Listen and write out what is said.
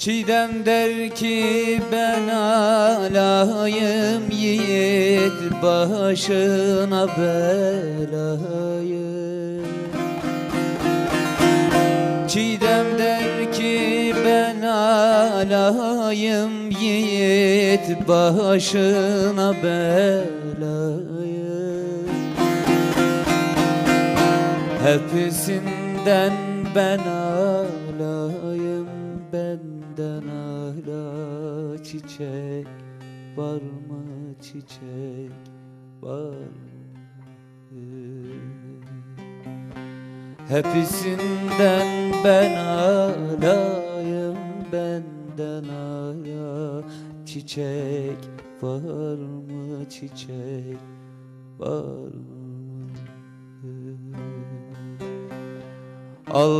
Çiğdem der ki ben alayım yiğit başına belayı. Çiğdem der ki ben alayım yiğit başına belayı. Hepsinden ben alayım benden ala çiçek var mı çiçek var mı? Hepsinden ben alayım benden ala çiçek var mı çiçek var mı? Al